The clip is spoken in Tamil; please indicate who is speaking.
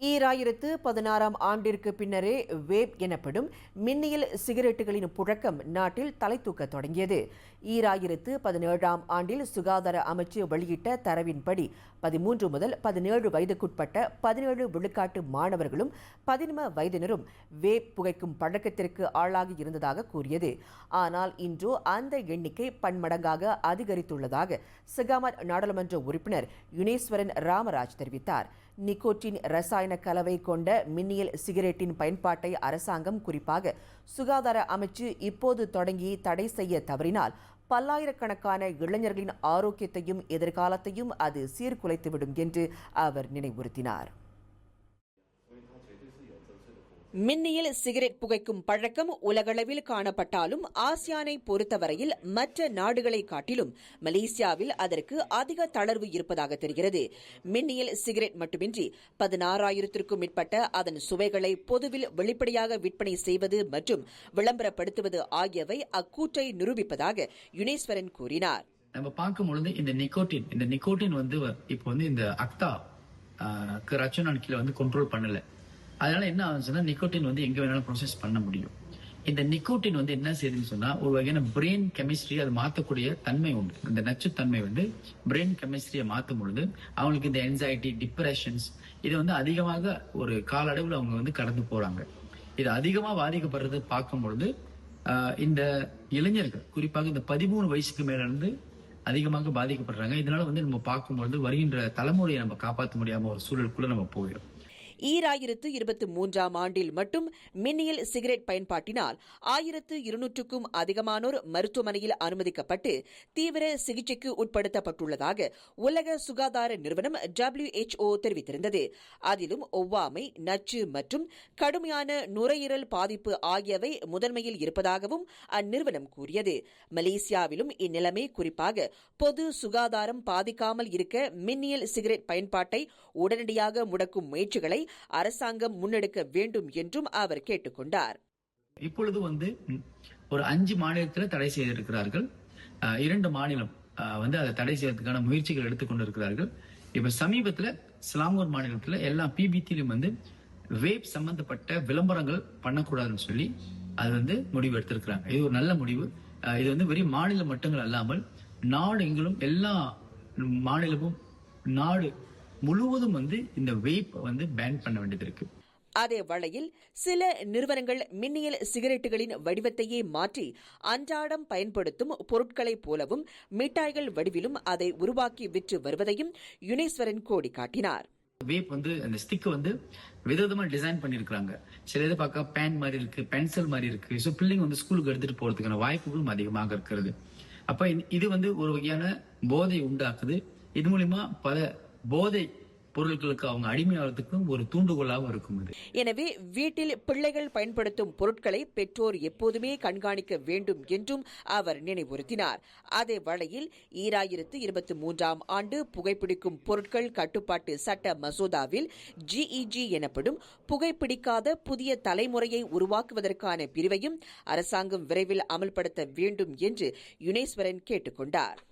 Speaker 1: ஈராயிரத்து பதினாறாம் ஆண்டிற்கு பின்னரே வேப் எனப்படும் மின்னியல் சிகரெட்டுகளின் புழக்கம் நாட்டில் தலை தூக்க தொடங்கியது. ஈராயிரத்து பதினேழாம் ஆண்டில் சுகாதார அமைச்சு வெளியிட்ட தரவின்படி பதிமூன்று முதல் பதினேழு வயதுக்குட்பட்ட பதினேழு விழுக்காட்டு மாணவர்களும் பதின்ம வயதினரும் வேப் புகைக்கும் பழக்கத்திற்கு ஆளாகி இருந்ததாக கூறியது. ஆனால் இன்று அந்த எண்ணிக்கை பன்மடங்காக அதிகரித்துள்ளதாக சிகாமத் நாடாளுமன்ற உறுப்பினர் யுனேஸ்வரன் ராமராஜ் தெரிவித்தார். நிக்கோட்டின் ரசாயன கலவை கொண்ட மின்னியல் சிகரெட்டின் பயன்பாட்டை அரசாங்கம் குறிப்பாக சுகாதார அமைச்சு இப்போது தொடங்கி தடை செய்ய தவறினால் பல்லாயிரக்கணக்கான இளைஞர்களின் ஆரோக்கியத்தையும் எதிர்காலத்தையும் அது சீர்குலைத்துவிடும் என்று அவர் நினைவுறுத்தினார். மின்னியல் சிகரெட் புகைக்கும் பழக்கம் உலகளவில் காணப்பட்டாலும் ஆசியானை பொறுத்தவரையில் மற்ற நாடுகளை காட்டிலும் மலேசியாவில் அதற்கு அதிக தளர்வு இருப்பதாக தெரிகிறது. மின்னியல் சிகரெட் மட்டுமின்றி பதினாறாயிரத்திற்கும் மேற்பட்ட அதன் சுவைகளை பொதுவில் வெளிப்படையாக விற்பனை செய்வது மற்றும் விளம்பரப்படுத்துவது ஆகியவை அக்கூற்றை நிரூபிப்பதாக யுனேஸ்வரன் கூறினார்.
Speaker 2: நம்ம பார்க்கும் பொழுது இந்த நிக்கோட்டின் இந்த நிக்கோட்டின் வந்து இப்போ வந்து இந்த அக்தா ரச்சனான் கீழே வந்து கண்ட்ரோல் பண்ணல. அதனால என்ன ஆகுதுன்னா நிக்கோட்டின் வந்து எங்க வேணாலும் ப்ராசஸ் பண்ண முடியும். இந்த நிக்கோட்டின் வந்து என்ன செய்யுதுன்னு சொன்னா ஒரு வகையான பிரெயின் கெமிஸ்ட்ரி அது மாற்றக்கூடிய தன்மை உண்டு. இந்த நச்சுத்தன்மை வந்து பிரெயின் கெமிஸ்ட்ரியை மாற்றும் பொழுது அவங்களுக்கு இந்த என்சைட்டி டிப்ரெஷன்ஸ் இது வந்து அதிகமாக ஒரு கால அளவில் அவங்க வந்து கடந்து போறாங்க. இது அதிகமா பாதிக்கப்படுறது பார்க்கும் பொழுது இந்த இளைஞர்கள் குறிப்பாக இந்த பதிமூணு வயசுக்கு மேல இருந்து அதிகமாக பாதிக்கப்படுறாங்க. இதனால வந்து நம்ம பார்க்கும்பொழுது வருகின்ற தலைமுறையை நம்ம காப்பாற்ற முடியாம ஒரு சூழலுக்குள்ள நம்ம போயிடும்
Speaker 1: ஈராயிரத்து இருபத்தி மூன்றாம் ஆண்டில் மட்டும் மின்னியல் சிகரெட் பயன்பாட்டினால் ஆயிரத்து இருநூற்றுக்கும் அதிகமானோர் மருத்துவமனையில் அனுமதிக்கப்பட்டு தீவிர சிகிச்சைக்கு உட்படுத்தப்பட்டுள்ளதாக உலக சுகாதார நிறுவனம் WHO தெரிவித்திருந்தது. அதிலும் ஒவ்வாமை நச்சு மற்றும் கடுமையான நுரையீரல் பாதிப்பு ஆகியவை முதன்மையில் இருப்பதாகவும் அந்நிறுவனம் கூறியது. மலேசியாவிலும் இந்நிலைமை குறிப்பாக பொது சுகாதாரம் பாதிக்காமல் இருக்க மின்னியல் சிகரெட் பயன்பாட்டை உடனடியாக முடக்கும் முயற்சிகளை அரசாங்கம் முன்னெடுக்க வேண்டும் என்றும் அவர் கேட்டுக்கொண்டார்.
Speaker 2: இப்பொழுது வந்து ஒரு அஞ்சு மாநிலத்தில் தடை செய்திருக்கிறார்கள். இரண்டு மாநிலம் வந்து அதை தடை செய்யறதுக்கான முயற்சிகள் எடுத்துக்கொண்டிருக்கிறார்கள் இப்ப சமீபத்துல சிலாங்கூர் மாநிலத்துல எல்லா பிபித்திலும் வந்து வேப் சம்பந்தப்பட்ட விளம்பரங்கள் பண்ணக்கூடாதுன்னு சொல்லி அது வந்து முடிவு எடுத்திருக்கிறாங்க. இது ஒரு நல்ல முடிவு. இது வந்து வெறும் மாநிலம் மட்டுங்கள் அல்லாமல் நாடு எங்களும் எல்லா மாநிலமும் நாடு முழுவதும் வந்து இந்த வேப் வந்து பேன் பண்ண வேண்டியது இருக்கு.
Speaker 1: அதே வேளையில் சில நிறுவனங்கள் மின்னியல் சிகரெட்டுகளின் வடிவத்தையே மாற்றி அன்றாடம் பயன்படுத்தும் பொருட்களைப் போலவும் மிட்டாய்கள் வடிவிலும் அதை உருவாக்கி விற்று வருவதையும் யுனேஸ்வரன் கோடி காட்டினார்
Speaker 2: வேப் வந்து அந்த ஸ்டிக் வந்து விதவிதமா டிசைன் பண்ணிருக்காங்க சில இது பார்க்க பேன் மாதிரி இருக்கு பென்சில் மாதிரி இருக்கு. ஸோ பிள்ளைங்க வந்து ஸ்கூலுக்கு எடுத்துட்டு போறதுக்கான வாய்ப்புகளும் அதிகமாக இருக்கிறது. அப்ப இது வந்து ஒரு வகையான போதை உண்டாக்குது. இது மூலியமா பல போதை பொருட்களுக்கு அவங்க அடிமையாகிறதுக்கும் ஒரு தூண்டுகோலாகவும் இருக்கும் இது.
Speaker 1: எனவே வீட்டில் பிள்ளைகள் பயன்படுத்தும் பொருட்களை பெற்றோர் எப்போதுமே கண்காணிக்க வேண்டும் என்றும் அவர் நினைவுறுத்தினார். அதே வழியில் ஈராயிரத்து இருபத்தி மூன்றாம் ஆண்டு புகைப்பிடிக்கும் பொருட்கள் கட்டுப்பாட்டு சட்ட மசோதாவில் ஜிஇஜி எனப்படும் புகைப்பிடிக்காத புதிய தலைமுறையை உருவாக்குவதற்கான பிரிவையும் அரசாங்கம் விரைவில் அமல்படுத்த வேண்டும் என்று யுனேஸ்வரன் கேட்டுக் கொண்டார்